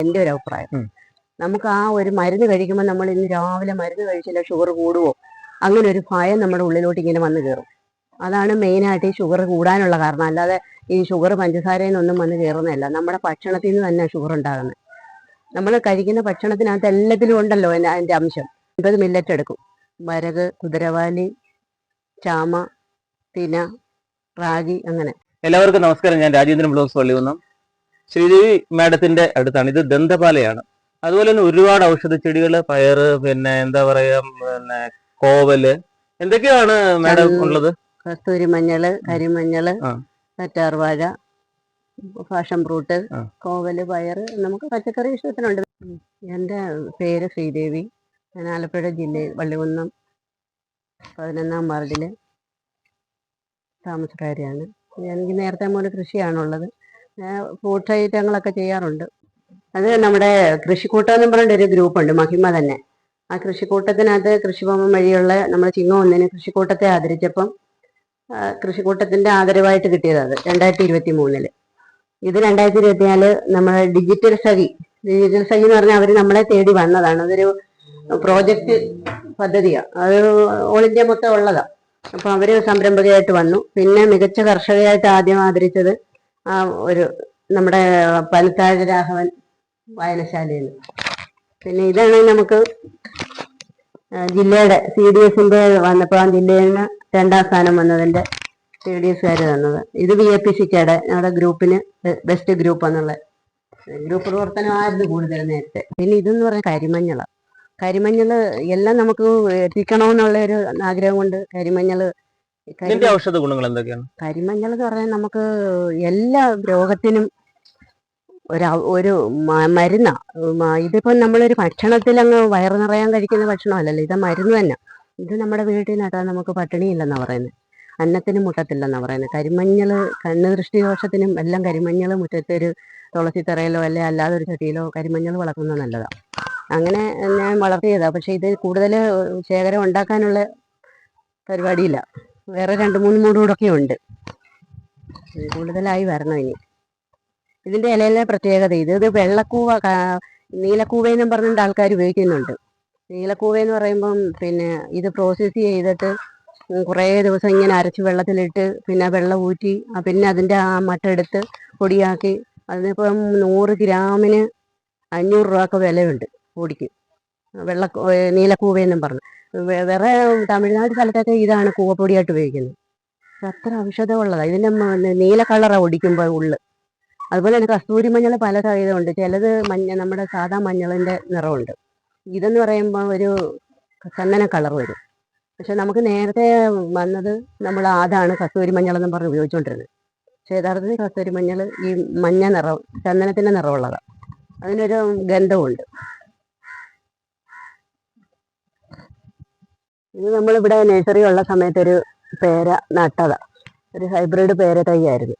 എന്റെ ഒരു അഭിപ്രായം. നമുക്ക് ആ ഒരു മരുന്ന് കഴിക്കുമ്പോൾ നമ്മൾ ഇന്ന് രാവിലെ മരുന്ന് കഴിച്ചില്ല ഷുഗർ കൂടുവോ? അങ്ങനെ ഒരു ഭയം നമ്മുടെ ഉള്ളിലോട്ട് ഇങ്ങനെ വന്ന് കയറും അതാണ് മെയിനായിട്ട് ഈ ഷുഗർ കൂടാനുള്ള കാരണം. അല്ലാതെ ഈ ഷുഗർ പഞ്ചസാരയിൽ നിന്നും വന്ന് കയറുന്നതല്ല നമ്മുടെ ഭക്ഷണത്തിൽ നിന്ന് തന്നെ ഷുഗർ ഉണ്ടാകുന്നത്. നമ്മൾ കഴിക്കുന്ന ഭക്ഷണത്തിനകത്ത് എല്ലാത്തിലും ഉണ്ടല്ലോ അതിന്റെ- അതിന്റെ അംശം. ഇപ്പത് മില്ലറ്റ് എടുക്കും. വരക് കുതിരവാലി ചാമ തിന റാഗി അങ്ങനെ. എല്ലാവർക്കും നമസ്കാരം. ഞാൻ രാജേന്ദ്രൻ ബ്ലോഗ്സ് പള്ളികുന്നം ശ്രീദേവി മാഡത്തിന്റെ അടുത്താണ്. ഇത് ദന്തപാലയാണ്. അതുപോലെ തന്നെ ഒരുപാട് ഔഷധ ചെടികൾ പയറ് പിന്നെ എന്താ പറയാ പിന്നെ കോവൽ എന്തൊക്കെയാണ് മാഡം ഉള്ളത്? കസ്തൂരി മഞ്ഞൾ കരിമഞ്ഞൾ. കറ്റാർവാഴ ഫാഷൻ ഫ്രൂട്ട്. കോവൽ പയറ് നമുക്ക് പച്ചക്കറി ഇഷ്ടത്തിനുണ്ട്. എന്റെ എന്റെ പേര് ശ്രീദേവി ഞാൻ ആലപ്പുഴ ജില്ലയിൽ വള്ളികുന്നം പതിനൊന്നാം വാർഡിൽ താമസക്കാരിയാണ്. എനിക്ക് നേരത്തെ മുതൽ കൃഷിയാണുള്ളത്. ഫ്രൂട്ട് ഐറ്റങ്ങളൊക്കെ ചെയ്യാറുണ്ട്. അത് നമ്മുടെ കൃഷിക്കൂട്ടം എന്ന് പറഞ്ഞിട്ട് ഒരു ഗ്രൂപ്പുണ്ട് മഹിമ തന്നെ. ആ കൃഷിക്കൂട്ടത്തിനകത്ത് കൃഷിഭവൻ വഴിയുള്ള നമ്മുടെ ചിങ്ങ ഒന്നിന് കൃഷിക്കൂട്ടത്തെ ആദരിച്ചപ്പം കൃഷിക്കൂട്ടത്തിന്റെ ആദരവായിട്ട് കിട്ടിയത് അത് രണ്ടായിരത്തി ഇരുപത്തി മൂന്നിൽ ഇത് രണ്ടായിരത്തി ഇരുപത്തിനാല് നമ്മുടെ ഡിജിറ്റൽ സഖി ഡിജിറ്റൽ സഖി എന്ന് പറഞ്ഞാൽ അവർ നമ്മളെ തേടി വന്നതാണ്. അതൊരു പ്രോജക്റ്റ് പദ്ധതിയാണ് അത് ഓൾ ഇന്ത്യ മൊത്തം ഉള്ളതാണ് അപ്പൊ അവർ സംരംഭകയായിട്ട് വന്നു. പിന്നെ മികച്ച കർഷകയായിട്ട് ആദ്യം ആദരിച്ചത് ആ ഒരു നമ്മുടെ പനത്താഴ് രാഘവൻ വായനശാലയിൽ. പിന്നെ ഇതാണ് നമുക്ക് ജില്ലയുടെ സി ഡി എഫിന്റെ വന്നപ്പോൾ ആ ജില്ലയിൽ നിന്ന് രണ്ടാം സ്ഥാനം വന്നതിന്റെ സി ഡി എസ്കാർ തന്നത് ഇത് വി എ പി സിക്കയുടെ ഞങ്ങളുടെ ഗ്രൂപ്പിന് ബെസ്റ്റ് ഗ്രൂപ്പ് എന്നുള്ള ഗ്രൂപ്പ് പ്രവർത്തനമായിരുന്നു കൂടുതൽ നേരത്തെ. പിന്നെ ഇതെന്ന് പറഞ്ഞാൽ കരിമഞ്ഞള. കരിമഞ്ഞൾ എല്ലാം നമുക്ക് എത്തിക്കണമെന്നുള്ള ഒരു ആഗ്രഹം കൊണ്ട് കരിമഞ്ഞൾ കരി- ഇതിന്റെ ഔഷധ ഗുണങ്ങൾ എന്തൊക്കെയാണ്? കരിമഞ്ഞൾ എന്ന് പറഞ്ഞാൽ നമുക്ക് എല്ലാ രോഗത്തിനും ഒരു ഒരു മരുന്ന. ഇതിപ്പം നമ്മളൊരു ഭക്ഷണത്തിൽ അങ്ങ് വയറു നിറയാൻ കഴിക്കുന്ന ഭക്ഷണമല്ലല്ലോ ഇത് മരുന്ന് തന്നെ. ഇത് നമ്മുടെ വീട്ടിൽ നട്ടാൽ നമുക്ക് പട്ടിണിയില്ലെന്നാ പറയുന്നത്. അന്നത്തിന് മുട്ടത്തില്ലെന്നാ പറയുന്നത്. കരിമഞ്ഞൾ കണ്ണ് ദൃഷ്ടി ദോഷത്തിനും എല്ലാം കരിമഞ്ഞൾ മുറ്റത്തെ ഒരു തുളസിത്തറയിലോ അല്ലെ അല്ലാതെ ഒരു ചട്ടിയിലോ കരിമഞ്ഞൾ വളർത്തുന്നത് നല്ലതാണ് അങ്ങനെ ഞാൻ വളർത്തിയതാ. പക്ഷെ ഇത് കൂടുതൽ ശേഖരം ഉണ്ടാക്കാനുള്ള പരിപാടിയില്ല. വേറെ രണ്ട് മൂന്ന് മൂടൂടൊക്കെ ഉണ്ട്. കൂടുതലായി വരണം ഇനി. ഇതിന്റെ ഇലയിലെ പ്രത്യേകത ഇത്. ഇത് വെള്ളക്കൂവ നീലക്കൂവെന്നും പറഞ്ഞിട്ട് ആൾക്കാർ ഉപയോഗിക്കുന്നുണ്ട്. നീലക്കൂവ എന്ന് പറയുമ്പം പിന്നെ ഇത് പ്രോസസ്സ് ചെയ്തിട്ട് കുറേ ദിവസം ഇങ്ങനെ അരച്ച് വെള്ളത്തിലിട്ട് പിന്നെ വെള്ളം ഊറ്റി പിന്നെ അതിന്റെ ആ മട്ടെടുത്ത് പൊടിയാക്കി. അതിനിപ്പം നൂറ് ഗ്രാമിന് അഞ്ഞൂറ് രൂപയൊക്കെ വിലയുണ്ട് പൊടിക്ക്. വെള്ള നീലക്കൂവയെന്നും പറഞ്ഞു. വേറെ തമിഴ്നാട് സ്ഥലത്തൊക്കെ ഇതാണ് കൂവപ്പൊടിയായിട്ട് ഉപയോഗിക്കുന്നത്. അത്ര അത്ര ഉള്ളതാ ഇതിന്റെ നീല കളറാണ് ഒടിക്കുമ്പോൾ ഉള്ളു. അതുപോലെ തന്നെ കസ്തൂരി മഞ്ഞൾ പല ഇതുണ്ട് ചിലത് മഞ്ഞ നമ്മുടെ സാധാ മഞ്ഞളിന്റെ നിറമുണ്ട്. ഇതെന്ന് പറയുമ്പോൾ ഒരു ചന്ദന കളർ വരും. പക്ഷെ നമുക്ക് നേരത്തെ വന്നത് നമ്മൾ അതാണ് കസ്തൂരി മഞ്ഞൾ എന്ന് പറഞ്ഞ് ഉപയോഗിച്ചുകൊണ്ടിരുന്നത് പക്ഷെ യഥാർത്ഥത്തിൽ കസ്തൂരി മഞ്ഞൾ ഈ മഞ്ഞ നിറം ചന്ദനത്തിന്റെ നിറമുള്ളതാണ് അതിനൊരു ഗന്ധമുണ്ട് ഇത് നമ്മളിവിടെ നഴ്സറി ഉള്ള സമയത്തൊരു പേര നട്ടതാ. ഒരു ഹൈബ്രിഡ് പേര തൈയായിരുന്നു.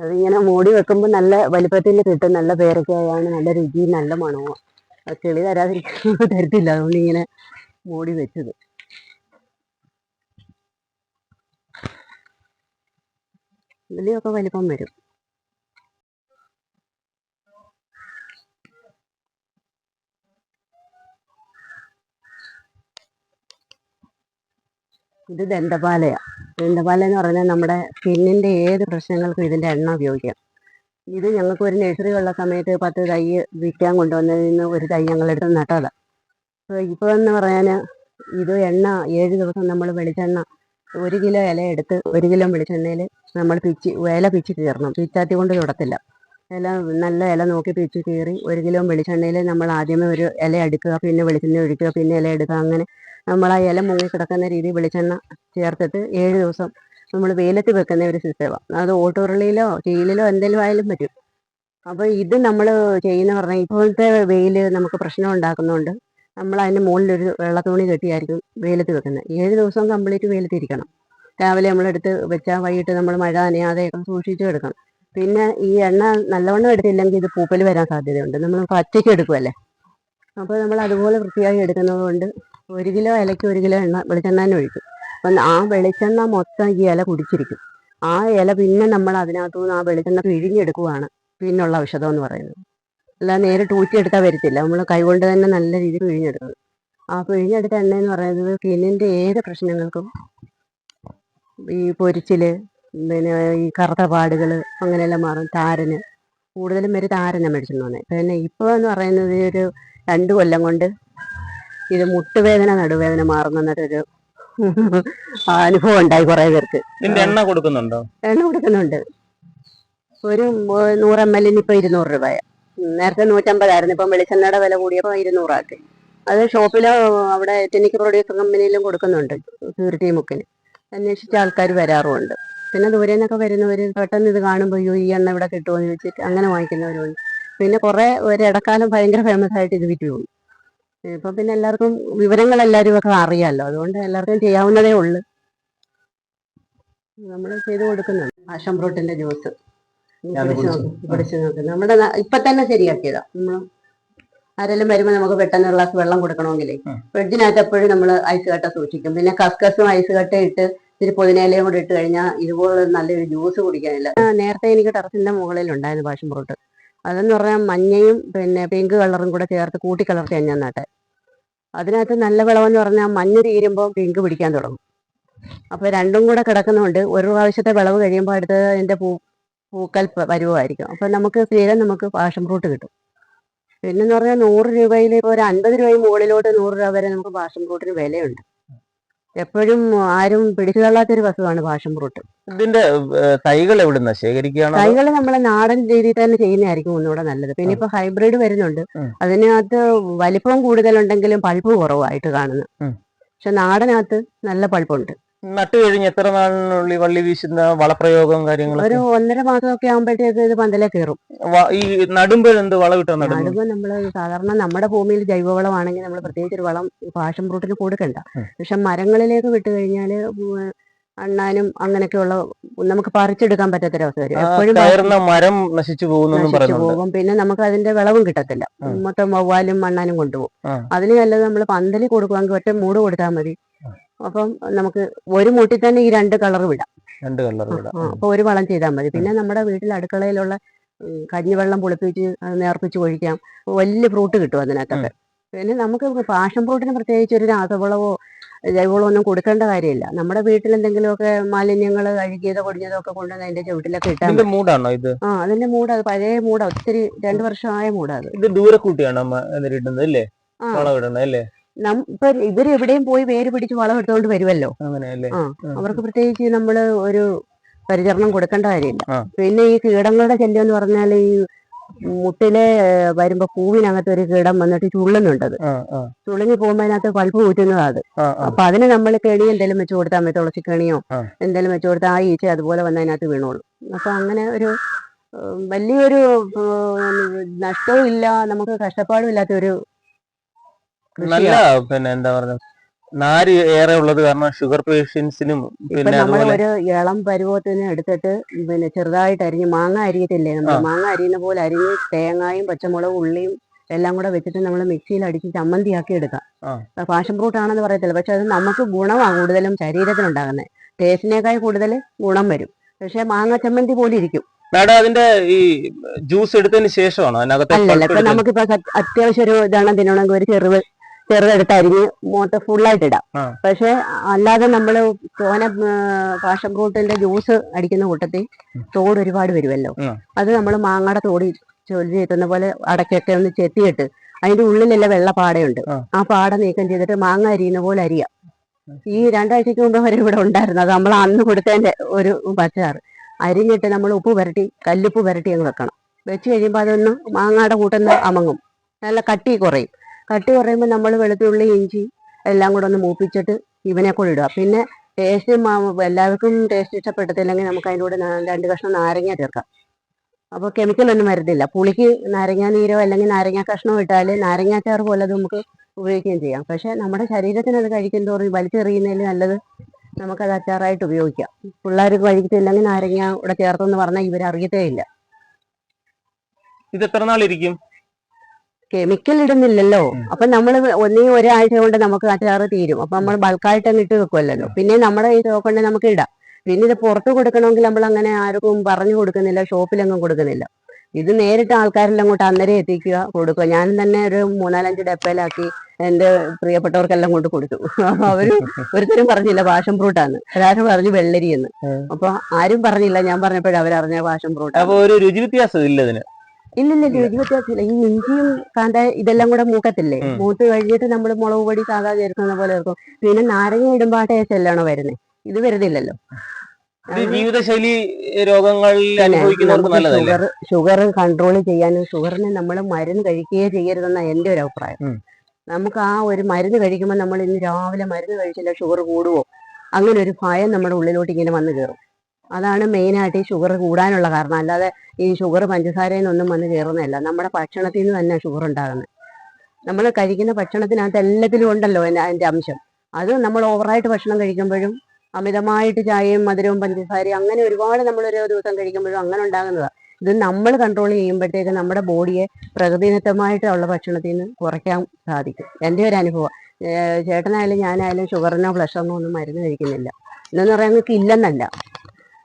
അതിങ്ങനെ മൂടി വെക്കുമ്പോൾ നല്ല വലിപ്പത്തിൽ കിട്ടും. നല്ല പേരൊക്കെയാണ് നല്ല രുചി നല്ല മണവും. കിളി തരാതിരിക്കുമ്പോൾ തരത്തില്ല. അതുകൊണ്ട് ഇങ്ങനെ മൂടി വെച്ചത്. ഇതിലൊക്കെ വലിപ്പം വരും. ഇത് ദന്തപാലയാണ് ദന്തപാല എന്ന് പറഞ്ഞാൽ നമ്മുടെ സ്കിന്നിന്റെ ഏത് പ്രശ്നങ്ങൾക്കും ഇതിന്റെ എണ്ണ ഉപയോഗിക്കാം. ഇത് ഞങ്ങൾക്ക് ഒരു നഴ്സറി ഉള്ള സമയത്ത് പത്ത് തൈ വിൽക്കാൻ കൊണ്ടുവന്നതിൽ നിന്ന് ഒരു തൈ ഞങ്ങളെടുത്ത് നട്ടതാണ് ഇപ്പോൾ എന്ന് പറയാൻ ഇത് എണ്ണ ഏഴ് ദിവസം നമ്മൾ വെളിച്ചെണ്ണ ഒരു കിലോ ഇല എടുത്ത് ഒരു കിലോ വെളിച്ചെണ്ണയിൽ നമ്മൾ പിച്ച് ഇല പിച്ച് കീറണം. പിച്ചാത്തി കൊണ്ട് തുടത്തില്ല ഇല നല്ല ഇല നോക്കി പിച്ച് കീറി ഒരു കിലോ വെളിച്ചെണ്ണയിൽ നമ്മൾ ആദ്യമേ ഒരു ഇല എടുക്കുക പിന്നെ വെളിച്ചെണ്ണ ഒഴിക്കുക പിന്നെ ഇല എടുക്കുക അങ്ങനെ നമ്മൾ ആ ഇല മുങ്ങി കിടക്കുന്ന രീതിയിൽ വെളിച്ചെണ്ണ ചേർത്തിട്ട് ഏഴ് ദിവസം നമ്മൾ വെയിലത്ത് വെക്കുന്ന ഒരു സിസ്റ്റമാണ് അത് ഓട്ടുരുളിയിലോ ചീലിലോ എന്തെങ്കിലും ആയാലും പറ്റും. അപ്പോൾ ഇത് നമ്മൾ ചെയ്യുന്ന പറഞ്ഞാൽ ഇപ്പോഴത്തെ വെയിൽ നമുക്ക് പ്രശ്നം ഉണ്ടാക്കുന്നുണ്ട് നമ്മൾ അതിന്റെ മുകളിലൊരു വെള്ളത്തുണി തുണി കെട്ടിയായിരിക്കും വെയിലത്ത് വെക്കുന്നത് ഏഴ് ദിവസം കംപ്ലീറ്റ് വെയിലത്ത് ഇരിക്കണം. രാവിലെ നമ്മളെടുത്ത് വെച്ചാൽ വൈകിട്ട് നമ്മൾ മഴ നനയാതെയൊക്കെ സൂക്ഷിച്ചു എടുക്കണം. പിന്നെ ഈ എണ്ണ നല്ലവണ്ണം എടുത്തില്ലെങ്കിൽ ഇത് പൂപ്പൽ വരാൻ സാധ്യതയുണ്ട്. നമ്മൾ പച്ചയ്ക്ക് എടുക്കുമല്ലേ അപ്പോൾ നമ്മൾ അതുപോലെ വൃത്തിയായി എടുക്കുന്നത് കൊണ്ട് ഒരു കിലോ ഇലയ്ക്ക് ഒരു കിലോ എണ്ണ വെളിച്ചെണ്ണ തന്നെ ഒഴിക്കും. അപ്പം ആ വെളിച്ചെണ്ണ മൊത്തം ഈ ഇല കുടിച്ചിരിക്കും. ആ ഇല പിന്നെ നമ്മൾ അതിനകത്തുനിന്ന് ആ വെളിച്ചെണ്ണ പിഴിഞ്ഞെടുക്കുവാണ് പിന്നുള്ള ഔഷധം എന്ന് പറയുന്നത്. അല്ല നേരിട്ട് ഊറ്റിയെടുത്താൽ വരത്തില്ല. നമ്മൾ കൈകൊണ്ട് തന്നെ നല്ല രീതിയിൽ പിഴിഞ്ഞെടുക്കുന്നത് ആ പിഴിഞ്ഞെടുത്ത എണ്ണ എന്ന് പറയുന്നത് സ്കിന്നിന്റെ ഏത് പ്രശ്നങ്ങൾക്കും ഈ പൊരിച്ചിൽ പിന്നെ ഈ കറുത്ത പാടുകൾ അങ്ങനെയെല്ലാം മാറും. താരന്. കൂടുതലും പേര് താരനെ മേടിച്ചു വന്നത് പിന്നെ ഇപ്പോൾ എന്ന് പറയുന്നത് ഒരു രണ്ട് കൊല്ലം കൊണ്ട് ഇത് മുട്ടുവേദന നടുവേദന മാറുന്ന എന്നൊരു അനുഭവം ഉണ്ടായി കുറെ പേർക്ക്. എണ്ണ കൊടുക്കുന്നുണ്ടോ? എണ്ണ കൊടുക്കുന്നുണ്ട്. ഒരു നൂറ് എം എല്ലിന് ഇപ്പൊ ഇരുന്നൂറ് രൂപയ. നേരത്തെ നൂറ്റമ്പതായിരുന്നു ഇപ്പം വെളിച്ചെണ്ണയുടെ വില കൂടിയപ്പോൾ ഇരുന്നൂറാക്കി. അത് ഷോപ്പിലോ അവിടെ ടെനിക്ക് പ്രൊഡ്യൂസർ കമ്പനിയിലും കൊടുക്കുന്നുണ്ട് പ്യൂരിറ്റി മുക്കിന്. അന്വേഷിച്ച ആൾക്കാർ വരാറുമുണ്ട്. പിന്നെ ദൂരെ നിന്നൊക്കെ വരുന്നവർ പെട്ടെന്ന് ഇത് കാണുമ്പോൾ അയ്യോ ഈ എണ്ണ ഇവിടെ കിട്ടുമോ? എന്ന് ചോദിച്ചിട്ട് അങ്ങനെ വാങ്ങിക്കുന്നവരുണ്ട്. പിന്നെ കുറേ ഒരു ഇടക്കാലം ഭയങ്കര ഫേമസ് ആയിട്ട് ഇത് വിറ്റ് പോകും ഇപ്പം പിന്നെ എല്ലാവർക്കും വിവരങ്ങൾ എല്ലാവരും ഒക്കെ അറിയാമല്ലോ അതുകൊണ്ട് എല്ലാവർക്കും ചെയ്യാവുന്നതേ ഉള്ളു. നമ്മൾ ചെയ്തു കൊടുക്കുന്നുണ്ട്. പാഷൻ ഫ്രൂട്ടിന്റെ ജ്യൂസ്. ഞാൻ കുടിച്ച് കുടിച്ചു. നോക്ക്, കുടിച്ച് നോക്ക്. നമ്മുടെ ഇപ്പൊ തന്നെ ശരിയാക്കിയതാ. നമ്മൾ ആരെങ്കിലും വരുമ്പോൾ നമുക്ക് പെട്ടെന്ന് ഒരു ഗ്ലാസ് വെള്ളം കൊടുക്കണമെങ്കിലേ. ഫ്രിഡ്ജിനകത്ത് എപ്പോഴും നമ്മൾ ഐസ് കട്ട സൂക്ഷിക്കും. പിന്നെ കസ്കസും ഐസ് കട്ട ഇട്ട് ഇത്തിരി പുതിനയിലയും കൂടി ഇട്ട് കഴിഞ്ഞാൽ ഇതുപോലെ നല്ലൊരു ജ്യൂസ് കുടിക്കാനില്ല. നേരത്തെ എനിക്ക് ടെറസിന്റെ മുകളിൽ ഉണ്ടായിരുന്നു പാഷൻ ഫ്രൂട്ട്. അതെന്ന് പറഞ്ഞാൽ മഞ്ഞയും പിന്നെ പിങ്ക് കളറും കൂടെ ചേർത്ത് കൂട്ടി കലർത്തിയാണ് ഞാൻ നട്ടെ. അതിനകത്ത് നല്ല വിളവെന്ന് പറഞ്ഞാൽ മഞ്ഞ തീരുമ്പോൾ പിങ്ക് പിടിക്കാൻ തുടങ്ങും. അപ്പൊ രണ്ടും കൂടെ കിടക്കുന്നുണ്ട് ഒരു പ്രാവശ്യത്തെ വിളവ് കഴിയുമ്പോൾ അടുത്ത അതിന്റെ പൂ പൂക്കൽ വരുവായിരിക്കും. പരുവമായിരിക്കും അപ്പൊ നമുക്ക് സ്ഥിരം നമുക്ക് പാഷൻ ഫ്രൂട്ട് കിട്ടും. പിന്നെന്ന് പറഞ്ഞാൽ നൂറ് രൂപയിൽ ഇപ്പോൾ ഒരു അൻപത് രൂപയും മുകളിലോട്ട് നൂറ് രൂപ വരെ നമുക്ക് പാഷൻ ഫ്രൂട്ടിന് വിലയുണ്ട്. എപ്പോഴും ആരും പിടിച്ചു തള്ളാത്തൊരു വസ്തുവാണ് പാഷൻ ഫ്രൂട്ട്. ഇതിന്റെ തൈകൾ എവിടുന്ന ശേഖരിക്കുകയാണ് തൈകൾ നമ്മൾ നാടൻ രീതിയിൽ തന്നെ ചെയ്യുന്നതായിരിക്കും ഒന്നുകൂടെ നല്ലത്. പിന്നെ ഇപ്പൊ ഹൈബ്രിഡ് വരുന്നുണ്ട്. അതിനകത്ത് വലിപ്പം കൂടുതലുണ്ടെങ്കിലും പൾപ്പ് കുറവായിട്ട് കാണുന്നു. പക്ഷെ നാടനകത്ത് നല്ല പൾപ്പുണ്ട്. നട്ട് കഴിഞ്ഞ് എത്ര നാളിനുള്ളിൽ വള്ളി വീശുന്ന വളപ്രയോഗവും കാര്യങ്ങൾ ഒരു ഒന്നര മാസമൊക്കെ ആകുമ്പോഴത്തേക്ക് ഇത് പന്തലേ കയറും. ഈ നടുമ്പോഴെന്ത് വളമിട്ടോ നടുന്നു നടുമ്പോൾ നമ്മൾ സാധാരണ നമ്മുടെ ഭൂമിയിൽ ജൈവവളമാണെങ്കിൽ നമ്മൾ പ്രത്യേകിച്ച് ഒരു വളം പാഷൻ ഫ്രൂട്ടിന് കൊടുക്കണ്ട. പക്ഷെ മരങ്ങളിലേക്ക് വിട്ടു കഴിഞ്ഞാൽ അണ്ണാനും അങ്ങനെയൊക്കെയുള്ള നമുക്ക് പറിച്ചെടുക്കാൻ പറ്റാത്തൊരവസ്ഥ വരും. എപ്പോഴും മരം നശിച്ചു പോകും. പിന്നെ നമുക്ക് അതിന്റെ വിളവും കിട്ടത്തില്ല. മൊത്തം വവ്വാലും മണ്ണാനും കൊണ്ടുപോകും. അതിന് നല്ലത് നമ്മൾ പന്തലി കൊടുക്കുവാണെങ്കിൽ ഒറ്റ മൂട് കൊടുത്താൽ മതി. അപ്പം നമുക്ക് ഒരു മൂട്ടിൽ തന്നെ ഈ രണ്ട് കളർ വിടാം. രണ്ട് കളർ വിടാം. അപ്പൊ ഒരു വളം ചെയ്താൽ മതി. പിന്നെ നമ്മുടെ വീട്ടിൽ അടുക്കളയിലുള്ള കഞ്ഞി കഞ്ഞിവെള്ളം പുളിപ്പിച്ച് നേർപ്പിച്ച് ഒഴിക്കാം. വലിയ ഫ്രൂട്ട് കിട്ടും അതിനകത്തൊക്കെ. പിന്നെ നമുക്ക് പാഷൻ ഫ്രൂട്ടിന് പ്രത്യേകിച്ച് ഒരു രാസവളവോ ജൈവവളമോ ഒന്നും കൊടുക്കേണ്ട കാര്യമില്ല. നമ്മുടെ വീട്ടിൽ എന്തെങ്കിലുമൊക്കെ മാലിന്യങ്ങൾ അഴുകിയതോ കൊടിഞ്ഞതോ ഒക്കെ കൊണ്ടുവന്ന് അതിന്റെ ചുവട്ടിലൊക്കെ ഇട്ടാൽ മൂടാണോ ഇത്? ആ അതിന്റെ മൂടാ. പഴയ മൂടാ. ഒത്തിരി രണ്ടു വർഷമായ മൂടാ അത്. ഇത് ദൂരെ കൂട്ടിയാണോ അല്ലേ? ഇപ്പൊ ഇവർ എവിടെയും പോയി വേര് പിടിച്ച് വളം എടുത്തോണ്ട് വരുമല്ലോ ആ, അവർക്ക് പ്രത്യേകിച്ച് നമ്മൾ ഒരു പരിചരണം കൊടുക്കേണ്ട കാര്യമില്ല. പിന്നെ ഈ കീടങ്ങളുടെ ശല്യം എന്ന് പറഞ്ഞാൽ ഈ മുട്ടിലെ വരുമ്പോ പൂവിനകത്ത് ഒരു കീടം വന്നിട്ട് ചുള്ളുന്നുണ്ടത് ചുള്ളിഞ്ഞു പോകുമ്പോ അതിനകത്ത് പൾപ്പ് കൂറ്റുന്നതാ അത്. അപ്പൊ അതിന് നമ്മൾ കെണി എന്തെങ്കിലും വെച്ച് കൊടുത്താൽ മതി. തുളസി കെണിയോ എന്തെങ്കിലും വെച്ച് കൊടുത്താൽ ആ ഈച്ച അതുപോലെ വന്ന് അതിനകത്ത് വീണോളും. അപ്പൊ അങ്ങനെ ഒരു വലിയൊരു നഷ്ടവും ഇല്ല. നമുക്ക് കഷ്ടപ്പാടും ഇല്ലാത്ത ഒരു നല്ല പിന്നെ എന്താ പറയുക നാര് ഏറെ ഉള്ളത് കാരണം ഷുഗർ പേഷ്യൻസിനും പിന്നെ നമ്മൾ അതുപോലെ ഒരു ഇളം പരുവത്തിന് എടുത്തിട്ട് പിന്നെ ചെറുതായിട്ട് അരിഞ്ഞ് മാങ്ങ അരിയത്തില്ലേ നമ്മൾ മാങ്ങ അരിയുന്ന പോലെ അരിഞ്ഞ് തേങ്ങായും പച്ചമുളകും ഉള്ളിയും എല്ലാം കൂടെ വെച്ചിട്ട് നമ്മൾ മിക്സിയിൽ അടിച്ച് ചമ്മന്തിയാക്കി എടുക്കാം. പാഷൻ ഫ്രൂട്ട് ആണെന്ന് പറയത്തില്ല. പക്ഷെ അത് നമുക്ക് ഗുണമാണ് കൂടുതലും ശരീരത്തിനുണ്ടാകുന്നത് ടേസ്റ്റിനേക്കാൾ കൂടുതൽ ഗുണം വരും. പക്ഷെ മാങ്ങ ചമ്മന്തി പോലെ ഇരിക്കും. മാഡം അതിന്റെ ഈ ജ്യൂസ് എടുത്തതിന് ശേഷമാണോ? അതിനകത്ത് അല്ലല്ല pulp ഇപ്പൊ നമുക്കിപ്പോ അത്യാവശ്യം ഒരു ഇതാണ് തിന്നണമെങ്കിൽ ഒരു ചെറുത് ചെറുതെടുത്ത് അരിഞ്ഞ് മോട്ട് ഫുള്ളായിട്ട് ഇടാം. പക്ഷെ അല്ലാതെ നമ്മൾ ചോന പാഷൻ ഫ്രൂട്ടിന്റെ ജ്യൂസ് അടിക്കുന്ന കൂട്ടത്തിൽ തോട് ഒരുപാട് വരുമല്ലോ. അത് നമ്മൾ മാങ്ങയുടെ തോടി ജോലി ചെത്തുന്ന പോലെ അടക്കൊക്കെ ഒന്ന് ചെത്തിയിട്ട് അതിന്റെ ഉള്ളിലല്ല വെള്ള പാടയുണ്ട് ആ. ആ പാട നീക്കം ചെയ്തിട്ട് മാങ്ങ അരിയുന്ന പോലെ അരിയാം. ഈ രണ്ടാഴ്ചക്ക് മുമ്പ് വരെ ഇവിടെ ഉണ്ടായിരുന്നു അത് നമ്മൾ അന്ന് കൊടുത്തതിന്റെ ഒരു പച്ചാറ് അരിഞ്ഞിട്ട് നമ്മൾ ഉപ്പ് പുരട്ടി കല്ലുപ്പ് പുരട്ടി അങ്ങ് വെക്കണം. വെച്ച് കഴിയുമ്പോൾ അതൊന്ന് മാങ്ങയുടെ കൂട്ടുന്ന അമങ്ങും. നല്ല കട്ടി കുറയും. കട്ടി പറയുമ്പോൾ നമ്മൾ വെളുത്തുള്ളി ഇഞ്ചി എല്ലാം കൂടെ ഒന്ന് മൂപ്പിച്ചിട്ട് ഇവനെ കൂടെ ഇടുക. പിന്നെ ടേസ്റ്റ് എല്ലാവർക്കും ടേസ്റ്റ് ഇഷ്ടപ്പെട്ടില്ലെങ്കിൽ നമുക്ക് അതിന്റെ കൂടെ രണ്ട് കഷ്ണം നാരങ്ങ ചേർക്കാം. അപ്പോൾ കെമിക്കലൊന്നും വരുന്നില്ല. പുളിക്ക് നാരങ്ങ നീരോ അല്ലെങ്കിൽ നാരങ്ങ കഷ്ണമോ ഇട്ടാൽ നാരങ്ങാച്ചാർ പോലെ അത് നമുക്ക് ഉപയോഗിക്കുകയും ചെയ്യാം. പക്ഷേ നമ്മുടെ ശരീരത്തിന് അത് കഴിക്കും തോറും വലിച്ചെറിയുന്നതിൽ നല്ലത് നമുക്കത് അച്ചാറായിട്ട് ഉപയോഗിക്കാം. പിള്ളേർ കഴിക്കത്തില്ലെങ്കിൽ നാരങ്ങ ഇവിടെ ചേർത്തെന്ന് പറഞ്ഞാൽ ഇവരറിയത്തേ ഇല്ല. ഇത് എത്ര നാളിരിക്കും? കെമിക്കൽ ഇടുന്നില്ലല്ലോ. അപ്പൊ നമ്മൾ ഒന്നീ ഒരാഴ്ച കൊണ്ട് നമുക്ക് അച്ചാറ് തീരും. അപ്പൊ നമ്മൾ ബൾക്കായിട്ട് അങ്ങ് ഇട്ട് വെക്കുമല്ലോ പിന്നെ നമ്മുടെ ഈ കൊണ്ട് നമുക്ക് ഇടാം. പിന്നെ ഇത് പുറത്ത് കൊടുക്കണമെങ്കിൽ നമ്മൾ അങ്ങനെ ആർക്കും പറഞ്ഞു കൊടുക്കുന്നില്ല ഷോപ്പിലെങ്ങും കൊടുക്കുന്നില്ല. ഇത് നേരിട്ട് ആൾക്കാരെല്ലാം അങ്ങോട്ട് അന്നേരം എത്തിക്കുക കൊടുക്കുക. ഞാൻ തന്നെ ഒരു മൂന്നാലഞ്ച് ഡപ്പയിലാക്കി എന്റെ പ്രിയപ്പെട്ടവർക്കെല്ലാം കൊണ്ട് കൊടുത്തു. അപ്പൊ അവർ ഒരുത്തരും പറഞ്ഞില്ല പാഷൻ ഫ്രൂട്ടാണ് എല്ലാവരും പറഞ്ഞു വെള്ളരി എന്ന്. അപ്പൊ ആരും പറഞ്ഞില്ല. ഞാൻ പറഞ്ഞപ്പോഴും അവരറിഞ്ഞ പാഷൻ ഫ്രൂട്ട് അപ്പൊ ഒരു രുചി വ്യത്യാസം ഇല്ല ഇല്ലില്ല രുചി വ്യത്യാസമില്ല. ഈ ഇഞ്ചിയും കാന്ത ഇതെല്ലാം കൂടെ മൂക്കത്തില്ലേ. മൂത്ത് കഴിഞ്ഞിട്ട് നമ്മൾ മുളക് പൊടി സാധാ ചേർക്കുന്ന പോലെ ചേർക്കും. പിന്നെ നാരങ്ങ ഇടുമ്പോ ആ ടേസ്റ്റ് അല്ലാണോ വരുന്നത് ഇത് വരുന്നില്ലല്ലോ. ജീവിതശൈലി രോഗങ്ങളിൽ ഷുഗർ ഷുഗർ കൺട്രോൾ ചെയ്യാനും ഷുഗറിന് നമ്മൾ മരുന്ന് കഴിക്കുകയേ ചെയ്യരുതെന്ന എന്റെ ഒരു അഭിപ്രായം. നമുക്ക് ആ ഒരു മരുന്ന് കഴിക്കുമ്പോൾ നമ്മൾ ഇന്ന് രാവിലെ മരുന്ന് കഴിച്ചില്ല ഷുഗർ കൂടുവോ? അങ്ങനെ ഒരു ഭയം നമ്മുടെ ഉള്ളിലോട്ട് ഇങ്ങനെ വന്നു കയറും അതാണ് മെയിനായിട്ട് ഈ ഷുഗർ കൂടാനുള്ള കാരണം. അല്ലാതെ ഈ ഷുഗർ പഞ്ചസാരയിൽ നിന്നൊന്നും വന്ന് കയറുന്നതല്ല നമ്മുടെ ഭക്ഷണത്തിൽ നിന്ന് തന്നെ ഷുഗർ ഉണ്ടാകുന്നത് നമ്മൾ കഴിക്കുന്ന ഭക്ഷണത്തിനകത്ത് എല്ലാത്തിലും ഉണ്ടല്ലോ അതിന്റെ അംശം. അത് നമ്മൾ ഓവറായിട്ട് ഭക്ഷണം കഴിക്കുമ്പോഴും അമിതമായിട്ട് ചായയും മധുരവും പഞ്ചസാരയും അങ്ങനെ ഒരുപാട് നമ്മൾ ഓരോ ദിവസം കഴിക്കുമ്പോഴും അങ്ങനെ ഉണ്ടാകുന്നതാണ് ഇത് നമ്മൾ കൺട്രോൾ ചെയ്യുമ്പോഴത്തേക്ക് നമ്മുടെ ബോഡിയെ പ്രകൃതിദത്തമായിട്ടുള്ള ഭക്ഷണത്തിൽ നിന്ന് കുറയ്ക്കാൻ സാധിക്കും. എന്റെ ഒരു അനുഭവം. ചേട്ടനായാലും ഞാനായാലും ഷുഗറിനോ പ്രഷറിനോ ഒന്നും മരുന്ന് കഴിക്കുന്നില്ല. എന്നു പറയാൻ നിങ്ങൾക്ക് ഇല്ലെന്നല്ല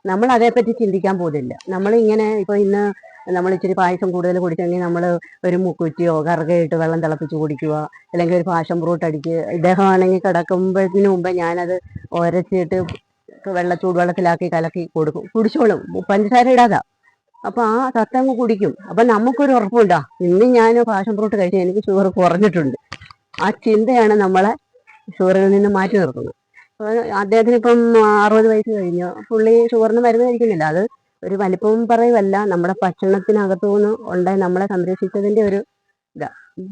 നമ്മൾ അതേപ്പറ്റി ചിന്തിക്കാൻ പോകുന്നില്ല നമ്മൾ ഇങ്ങനെ ഇപ്പൊ ഇന്ന് നമ്മൾ ഇച്ചിരി പായസം കൂടുതൽ കുടിച്ചെങ്കിൽ നമ്മൾ ഒരു മുക്കുറ്റിയോ കറുകയിട്ട് വെള്ളം തിളപ്പിച്ച് കുടിക്കുക അല്ലെങ്കിൽ ഒരു പാഷൻ ഫ്രൂട്ട് അടിക്കുക. ഇദ്ദേഹമാണെങ്കിൽ കിടക്കുമ്പോഴത്തിന് മുമ്പേ ഞാനത് ഒരച്ചിട്ട് വെള്ള ചൂടുവെള്ളത്തിലാക്കി കലക്കി കൊടുക്കും. കുടിച്ചോളും. പഞ്ചസാര ഇടാതാ. അപ്പൊ ആ തത്തങ്ങ് കുടിക്കും. അപ്പൊ നമുക്കൊരു ഉറപ്പുണ്ടാ. ഇന്ന് ഞാൻ പാഷൻ ഫ്രൂട്ട് കഴിച്ചാൽ എനിക്ക് ഷുഗർ കുറഞ്ഞിട്ടുണ്ട്. ആ ചിന്തയാണ് നമ്മളെ ഷുഗറിൽ നിന്ന് മാറ്റി നിർത്തുന്നത്. അദ്ദേഹത്തിന് ഇപ്പം അറുപത് വയസ്സ് കഴിഞ്ഞു. പുള്ളി ഷുഗറിന് മരുന്ന് കഴിക്കുന്നില്ല. അത് ഒരു വലിപ്പവും പറയുമല്ല നമ്മുടെ ഭക്ഷണത്തിനകത്തു നിന്ന് നമ്മളെ സംരക്ഷിച്ചതിന്റെ ഒരു ഇതാ.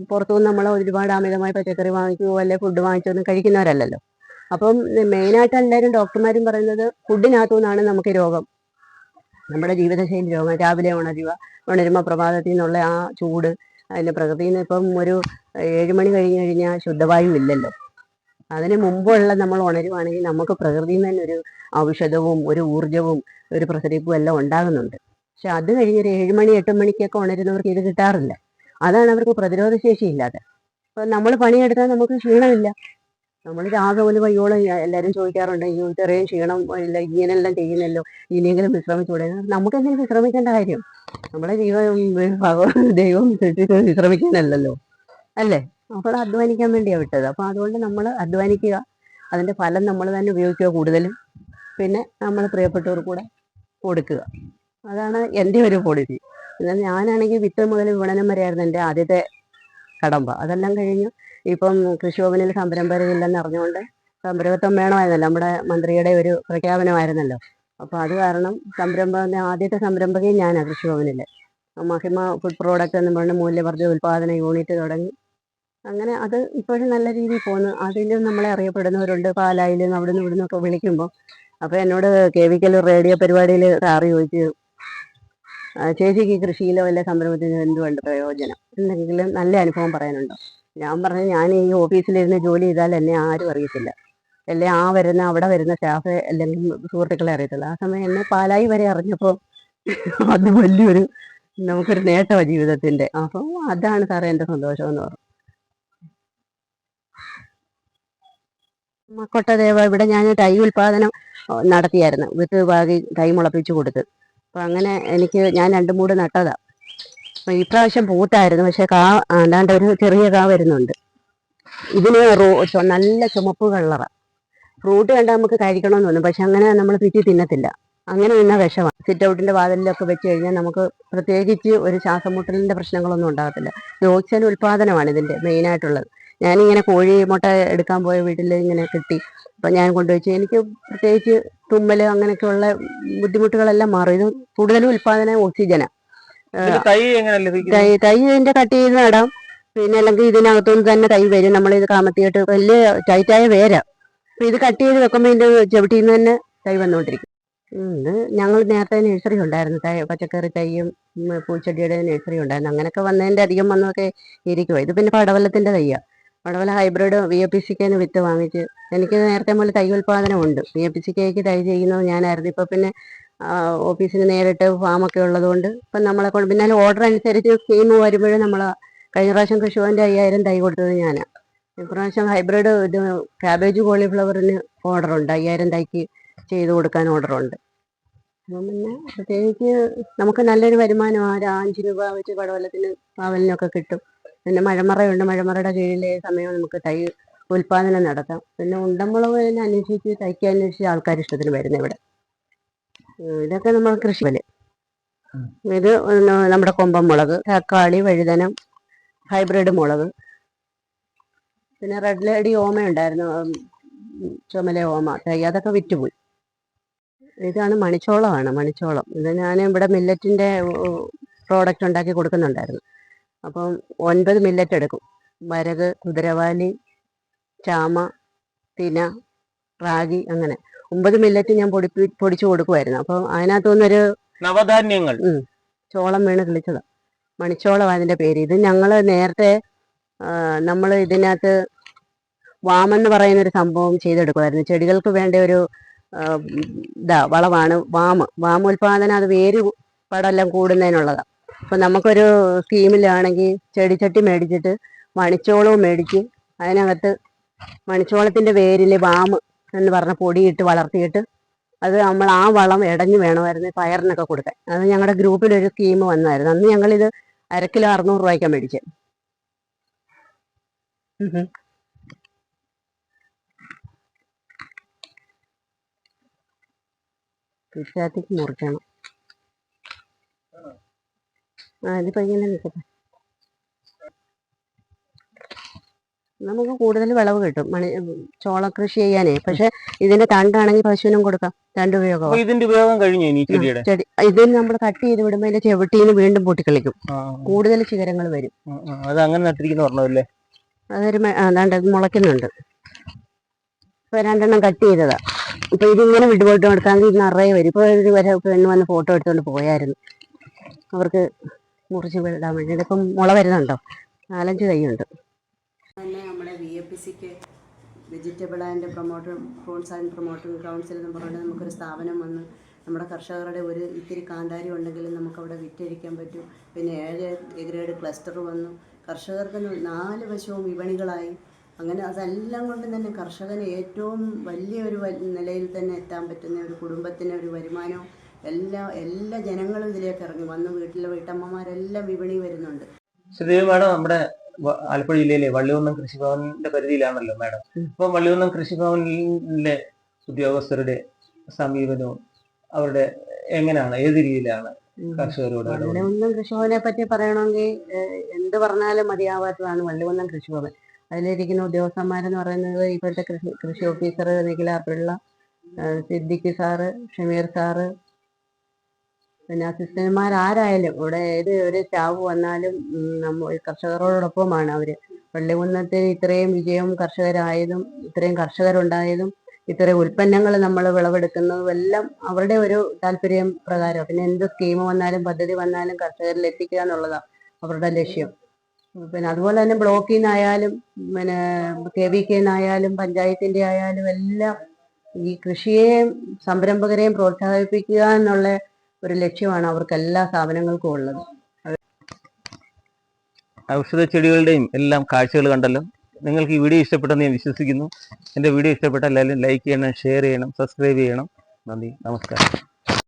പുറത്തുനിന്ന് നമ്മൾ ഒരുപാട് അമിതമായി പച്ചക്കറി വാങ്ങിക്കുകയോ അല്ലെ ഫുഡ് വാങ്ങിച്ചൊന്നും കഴിക്കുന്നവരല്ലല്ലോ. അപ്പം മെയിനായിട്ട് എല്ലാവരും ഡോക്ടർമാരും പറയുന്നത് ഫുഡിനകത്തു നിന്നാണ് നമുക്ക് രോഗം. നമ്മുടെ ജീവിതശൈലി രോഗം. രാവിലെ ഉണരുക ഉണരുമ പ്രഭാതത്തിൽ നിന്നുള്ള ആ ചൂട് അതിന്റെ പ്രകൃതിയിൽ നിന്ന് ഇപ്പം ഒരു ഏഴുമണി കഴിഞ്ഞ് കഴിഞ്ഞാൽ ശുദ്ധവായു ഇല്ലല്ലോ. അതിന് മുമ്പുള്ള നമ്മൾ ഉണരുവാണെങ്കിൽ നമുക്ക് പ്രകൃതിയിൽ നിന്ന് തന്നെ ഒരു ഔഷധവും ഒരു ഊർജവും ഒരു പ്രസരിപ്പും എല്ലാം ഉണ്ടാകുന്നുണ്ട്. പക്ഷെ അത് കഴിഞ്ഞ് ഒരു ഏഴ് മണി എട്ട് മണിക്കൊക്കെ ഉണരുന്നവർക്ക് ഇത് കിട്ടാറില്ല. അതാണ് അവർക്ക് പ്രതിരോധ ശേഷി ഇല്ലാതെ. അപ്പൊ നമ്മൾ പണിയെടുത്താൽ നമുക്ക് ക്ഷീണമില്ല. നമ്മൾ രാവിലെ വയ്യോളം എല്ലാവരും ചോദിക്കാറുണ്ട് അയ്യോ ഇത്രയും ക്ഷീണം ഇല്ല ഇങ്ങനെല്ലാം ചെയ്യുന്നല്ലോ ഇനിയെങ്കിലും വിശ്രമിച്ചൂടെ? നമുക്ക് എന്തെങ്കിലും വിശ്രമിക്കേണ്ട കാര്യം? നമ്മളെ ജീവൻ ഭഗവാൻ ദൈവം വിശ്രമിക്കാനല്ലല്ലോ അല്ലേ? അപ്പോൾ അധ്വാനിക്കാൻ വേണ്ടിയാണ് വിട്ടത്. അപ്പോൾ അതുകൊണ്ട് നമ്മൾ അധ്വാനിക്കുക. അതിന്റെ ഫലം നമ്മൾ തന്നെ ഉപയോഗിക്കുക കൂടുതലും. പിന്നെ നമ്മൾ പ്രിയപ്പെട്ടവർക്ക് കൂടെ കൊടുക്കുക. അതാണ് എന്റെ ഒരു പോളിസി എന്നാൽ ഞാനാണെങ്കിൽ വിത്ത് മുതൽ വിപണനം വരെയായിരുന്നു എന്റെ ആദ്യത്തെ കടമ്പ. അതെല്ലാം കഴിഞ്ഞു ഇപ്പം കൃഷിഭവനിൽ സംരംഭകരില്ലെന്ന് അറിഞ്ഞുകൊണ്ട് സംരംഭത്വം വേണമായിരുന്നല്ലോ. നമ്മുടെ മന്ത്രിയുടെ ഒരു പ്രഖ്യാപനമായിരുന്നല്ലോ. അപ്പോൾ അത് കാരണം സംരംഭം ആദ്യത്തെ സംരംഭകയും ഞാനാണ് കൃഷിഭവനിൽ മഹിമ ഫുഡ് പ്രോഡക്റ്റ് എന്ന് പറഞ്ഞ മൂല്യവർദ്ധിത ഉൽപ്പാദന യൂണിറ്റ് തുടങ്ങി അങ്ങനെ അത് ഇപ്പോഴും നല്ല രീതിയിൽ പോകുന്നു. അതിലും നമ്മളെ അറിയപ്പെടുന്നവരുണ്ട്. പാലായിലും അവിടെ നിന്ന് ഇവിടുന്ന് ഒക്കെ വിളിക്കുമ്പോൾ അപ്പോൾ എന്നോട് കെ വി കെ റേഡിയോ പരിപാടിയിൽ സാറ് ചോദിച്ചു "ആ, ചേച്ചിക്ക് കൃഷിയിലോ വല്ല സംരംഭത്തിനോ എന്തുകൊണ്ട് പ്രയോജനം? എന്തെങ്കിലും നല്ല അനുഭവം പറയാനുണ്ടോ? ഞാൻ പറഞ്ഞു ഞാൻ ഈ ഓഫീസിലിരുന്ന് ജോലി ചെയ്താൽ എന്നെ ആരും അറിയത്തില്ല. അല്ലെ ആ വരുന്ന അവിടെ വരുന്ന സ്റ്റാഫ് അല്ലെങ്കിൽ സുഹൃത്തുക്കളെ അറിയത്തുള്ളൂ. ആ സമയം എന്നെ പാലായി വരെ അറിഞ്ഞപ്പോൾ അത് വലിയൊരു നമുക്കൊരു നേട്ടമാണ് ജീവിതത്തിന്റെ അപ്പം അതാണ് സാറേ എന്റെ സന്തോഷം എന്ന് പറഞ്ഞു. കൊട്ടദേവ ഇവിടെ ഞാൻ തൈ ഉൽപാദനം നടത്തിയായിരുന്നു. വിത്ത് പാകി തൈ മുളപ്പിച്ചു കൊടുത്ത്. അപ്പൊ അങ്ങനെ എനിക്ക് ഞാൻ രണ്ടും മൂട് അപ്പൊ ഈ പ്രാവശ്യം പൂത്തായിരുന്നു. പക്ഷെ കാ അല്ലാണ്ട് ഒരു ചെറിയ കാ വരുന്നുണ്ട്. ഇതിന് റോ നല്ല ചുമപ്പ് കള്ളറ ഫ്രൂട്ട് കണ്ടാൽ നമുക്ക് കഴിക്കണമെന്ന് തോന്നും. പക്ഷെ അങ്ങനെ നമ്മൾ പിറ്റി തിന്നത്തില്ല. അങ്ങനെ നിന്ന വിഷമാണ് സിറ്റ് ഔട്ടിന്റെ വാതിലിലൊക്കെ വെച്ച് കഴിഞ്ഞാൽ നമുക്ക് പ്രത്യേകിച്ച് ഒരു ശ്വാസമുട്ടലിന്റെ പ്രശ്നങ്ങളൊന്നും ഉണ്ടാകത്തില്ല. ഓക്സിജൻ ഇതിന്റെ മെയിനായിട്ടുള്ളത്. ഞാനിങ്ങനെ കോഴി മുട്ട എടുക്കാൻ പോയ വീട്ടിൽ ഇങ്ങനെ കിട്ടി. അപ്പൊ ഞാൻ കൊണ്ടുവച്ചു. എനിക്ക് പ്രത്യേകിച്ച് തുമ്മൽ അങ്ങനെയൊക്കെയുള്ള ബുദ്ധിമുട്ടുകളെല്ലാം മാറി. ഇത് കൂടുതലും ഉൽപാദന ഓക്സിജനാണ് തൈ തൈ ഇതിന്റെ കട്ട് ചെയ്ത് നടാം. പിന്നെ അല്ലെങ്കിൽ ഇതിനകത്തുനിന്ന് തന്നെ തൈ വരും. നമ്മൾ ഇത് കാമത്തിയിട്ട് വലിയ ടൈറ്റായ വേരാ. അപ്പൊ ഇത് കട്ട് ചെയ്ത് വെക്കുമ്പോൾ ഇതിന്റെ ചവിട്ടിയിൽ നിന്ന് തന്നെ തൈ വന്നുകൊണ്ടിരിക്കും ഉണ്ട് ഇത് ഞങ്ങൾ നേരത്തെ നഴ്സറി ഉണ്ടായിരുന്നു. തൈ പച്ചക്കറി തൈയും പൂച്ചെടിയുടെ നഴ്സറി ഉണ്ടായിരുന്നു. അങ്ങനെയൊക്കെ വന്നതിന്റെ അധികം വന്നതൊക്കെ ഇരിക്കുവാ ഇത് പിന്നെ പടവലത്തിന്റെ തൈയാ. പടവല ഹൈബ്രിഡ് വി എ പി സിക്കേന്ന് വിത്ത് വാങ്ങിച്ച്. എനിക്ക് നേരത്തെ മുതൽ തൈ ഉൽപാദനം ഉണ്ട് വി എ പി സിക്കേക്ക് തൈ ചെയ്യുന്നത് ഞാനായിരുന്നു. ഇപ്പൊ പിന്നെ ഓഫീസിന് നേരിട്ട് ഫാമൊക്കെ ഉള്ളതുകൊണ്ട് ഇപ്പം നമ്മളെ കൊണ്ട് പിന്നെ ഓർഡർ അനുസരിച്ച് സ്കീം വരുമ്പോഴും നമ്മൾ കഴിഞ്ഞ പ്രാവശ്യം കൃഷിഭവന്റെ അയ്യായിരം തൈ കൊടുത്തത് ഞാനാണ് ഇപ്രാവശ്യം ഹൈബ്രിഡ് ഇത് കാബേജ് കോളിഫ്ലവറിന് ഓർഡർ ഉണ്ട് അയ്യായിരം തൈക്ക് ചെയ്ത് കൊടുക്കാൻ ഓർഡർ ഉണ്ട് അപ്പം പിന്നെ പ്രത്യേകിച്ച് നമുക്ക് നല്ലൊരു വരുമാനം ആ ഒരു അഞ്ച് രൂപ വെച്ച് പടവലത്തിന് പാവലിനൊക്കെ കിട്ടും. പിന്നെ മഴമറയുണ്ട്. മഴമറയുടെ കീഴിൽ സമയം നമുക്ക് തൈ ഉൽപാദനം നടത്താം. പിന്നെ ഉണ്ടമ്പുളവ് തന്നെ അന്വേഷിച്ച് തൈക്ക് അന്വേഷിച്ച് ആൾക്കാർ ഇഷ്ടത്തിന് വരുന്നത് ഇവിടെ. ഇതൊക്കെ നമ്മൾ കൃഷി പോലെ. ഇത് നമ്മുടെ കൊമ്പൻ മുളക് തക്കാളി വഴുതനം ഹൈബ്രിഡ് മുളക്. പിന്നെ റെഡ് ലേഡി ഓമ ഉണ്ടായിരുന്നു. ചുമല ഓമ തൈ അതൊക്കെ വിറ്റുപോയി. ഇതാണ് മണിച്ചോളമാണ് മണിച്ചോളം. ഇത് ഞാൻ ഇവിടെ മില്ലറ്റിന്റെ പ്രോഡക്റ്റ് ഉണ്ടാക്കി കൊടുക്കുന്നുണ്ടായിരുന്നു. അപ്പം ഒൻപത് മില്ലറ്റ് എടുക്കും. വരക് കുതിരവാലി ചാമ തിന റാഗി അങ്ങനെ. ഒമ്പത് മില്ലറ്റ് ഞാൻ പൊടി പൊടിച്ചു കൊടുക്കുമായിരുന്നു അപ്പം അതിനകത്തുനിന്നൊരു നവധാന്യങ്ങൾ. ചോളം വീണ് കിളിച്ചത്. മണിച്ചോളം അതിന്റെ പേര്. ഇത് ഞങ്ങൾ നേരത്തെ നമ്മൾ ഇതിനകത്ത് വാമെന്ന് പറയുന്ന ഒരു സംഭവം ചെയ്തെടുക്കുമായിരുന്നു ചെടികൾക്ക് വേണ്ട ഒരു ഇതാ വളമാണ്. വാമ്. വാമ ഉൽപാദനം അത് വേര് പടെല്ലാം കൂടുന്നതിനുള്ളതാണ് അപ്പം നമുക്കൊരു സ്കീമിലാണെങ്കിൽ ചെടിച്ചട്ടി മേടിച്ചിട്ട് മണിച്ചോളവും മേടിച്ച് അതിനകത്ത് മണിച്ചോളത്തിന്റെ വേരിൽ വാമ് എന്ന് പറഞ്ഞ പൊടിയിട്ട് വളർത്തിയിട്ട് അത് നമ്മൾ ആ വളം ഇടഞ്ഞു വേണമായിരുന്നു പയറിനൊക്കെ കൊടുക്കാൻ. അത് ഞങ്ങളുടെ ഗ്രൂപ്പിലൊരു സ്കീം വന്നായിരുന്നു. അന്ന് ഞങ്ങളിത് അര കിലോ അറുന്നൂറ് ഉം. പിച്ചാത്തിക്ക് മുറിക്കണം. ആ ഇതിപ്പോ ഇങ്ങനെ നിൽക്കട്ടെ നമുക്ക് കൂടുതൽ വിളവ് കിട്ടും. മണി ചോള കൃഷി ചെയ്യാനേ. പക്ഷെ ഇതിന്റെ തണ്ടാണെങ്കിൽ പശുവിനും കൊടുക്കാം. തണ്ട് ഉപയോഗം. ഇതിന്റെ ഉപയോഗം കഴിഞ്ഞു ചെടി ഇതിൽ നമ്മൾ കട്ട് ചെയ്ത് വിടുമ്പോൾ അതിന്റെ ചെവിട്ടിന്ന് വീണ്ടും പൊട്ടിക്കളിക്കും കൂടുതൽ ശിഖരങ്ങൾ വരും. അത് അങ്ങനെ അതൊരു മുളയ്ക്കുന്നുണ്ട്. ഇപ്പൊ രണ്ടെണ്ണം കട്ട് ചെയ്തതാ. ഇപ്പൊ ഇതിങ്ങനെ വിട്ടുപോയിട്ട് കൊടുക്കാമെങ്കിൽ ഇത് നിറയെ വരും. ഇപ്പൊ ഒരു വരെ പെണ്ണ് വന്ന് ഫോട്ടോ എടുത്തോണ്ട് പോയായിരുന്നു. അവർക്ക് മുറിച്ച് വിടാൻ വേണ്ടിയിട്ട് ഇപ്പം മുള വരുന്നുണ്ടോ? നാലഞ്ച് തൈയുണ്ട് തന്നെ നമ്മുടെ vegetable and promoter fruits and promoter council എന്ന് പറഞ്ഞാൽ നമുക്കൊരു സ്ഥാപനം വന്ന് നമ്മുടെ കർഷകരുടെ ഒരു ഇത്തിരി കാന്താരി ഉണ്ടെങ്കിലും നമുക്കവിടെ വിറ്റഴിക്കാൻ പറ്റും. പിന്നെ ഏഴ് ഗ്രേഡ് ക്ലസ്റ്റർ വന്നു. കർഷകർക്ക് നാല് വശവും വിപണികളായി. അങ്ങനെ അതെല്ലാം കൊണ്ട് തന്നെ കർഷകന് ഏറ്റവും വലിയ ഒരു നിലയിൽ തന്നെ എത്താൻ പറ്റുന്ന ഒരു കുടുംബത്തിന് ഒരു വരുമാനവും എല്ലാ എല്ലാ ജനങ്ങളും ഇതിലേക്ക് ഇറങ്ങി വന്ന് വീട്ടിലെ വീട്ടമ്മമാരെല്ലാം വിപണി വരുന്നുണ്ട്. ശ്രീദേവി മാഡം നമ്മുടെ ആലപ്പുഴ ജില്ലയിലെ വള്ളികുന്നം കൃഷിഭവന്റെ പരിധിയിലാണല്ലോ മാഡം. ഇപ്പൊ വള്ളികുന്നം കൃഷിഭവനിലെ ഉദ്യോഗസ്ഥരുടെ സമീപനവും അവരുടെ എങ്ങനെയാണ്? ഏത് രീതിയിലാണ് കർഷകരോട്? വള്ളികുന്നം കൃഷിഭവനെ പറ്റി പറയണമെങ്കിൽ എന്ത് പറഞ്ഞാലും മതിയാവാത്തതാണ് വള്ളികുന്നം കൃഷിഭവൻ. അതിലിരിക്കുന്ന ഉദ്യോഗസ്ഥന്മാരെന്ന് പറയുന്നത് ഇപ്പോഴത്തെ കൃഷി കൃഷി officer Nikhila Pillai Siddiqui Siddique sir Shameer sir പിന്നെ അസിസ്റ്റന്റുമാർ ആരായാലും ഇവിടെ ഏത് ഒരു സ്റ്റാഫ് വന്നാലും ഉം, നമ്മ കർഷകരോടൊപ്പമാണ് അവർ. പള്ളികുന്നത്തിൽ ഇത്രയും വിജയം കർഷകരായതും ഇത്രയും കർഷകരുണ്ടായതും ഇത്രയും ഉൽപ്പന്നങ്ങൾ നമ്മൾ വിളവെടുക്കുന്നതും എല്ലാം അവരുടെ ഒരു താല്പര്യം പ്രകാരം. പിന്നെ എന്ത് സ്കീം വന്നാലും പദ്ധതി വന്നാലും കർഷകരിൽ എത്തിക്കുക എന്നുള്ളതാണ് അവരുടെ ലക്ഷ്യം. പിന്നെ അതുപോലെ തന്നെ ബ്ലോക്കിൽ നിന്നായാലും പിന്നെ കെ വി കെ നിന്നായാലും പഞ്ചായത്തിന്റെ ആയാലും എല്ലാം ഈ കൃഷിയെയും സംരംഭകരെയും പ്രോത്സാഹിപ്പിക്കുക എന്നുള്ള ഒരു ലക്ഷ്യമാണ് അവർക്ക് എല്ലാ സ്ഥാപനങ്ങൾക്കും ഉള്ളത്. ഔഷധ ചെടികളുടെയും എല്ലാം കാഴ്ചകൾ കണ്ടല്ലോ. നിങ്ങൾക്ക് ഈ വീഡിയോ ഇഷ്ടപ്പെട്ടെന്ന് ഞാൻ വിശ്വസിക്കുന്നു. എന്റെ വീഡിയോ ഇഷ്ടപ്പെട്ടാൽ എല്ലാവരും ലൈക്ക് ചെയ്യണം ഷെയർ ചെയ്യണം സബ്സ്ക്രൈബ് ചെയ്യണം. നന്ദി നമസ്കാരം.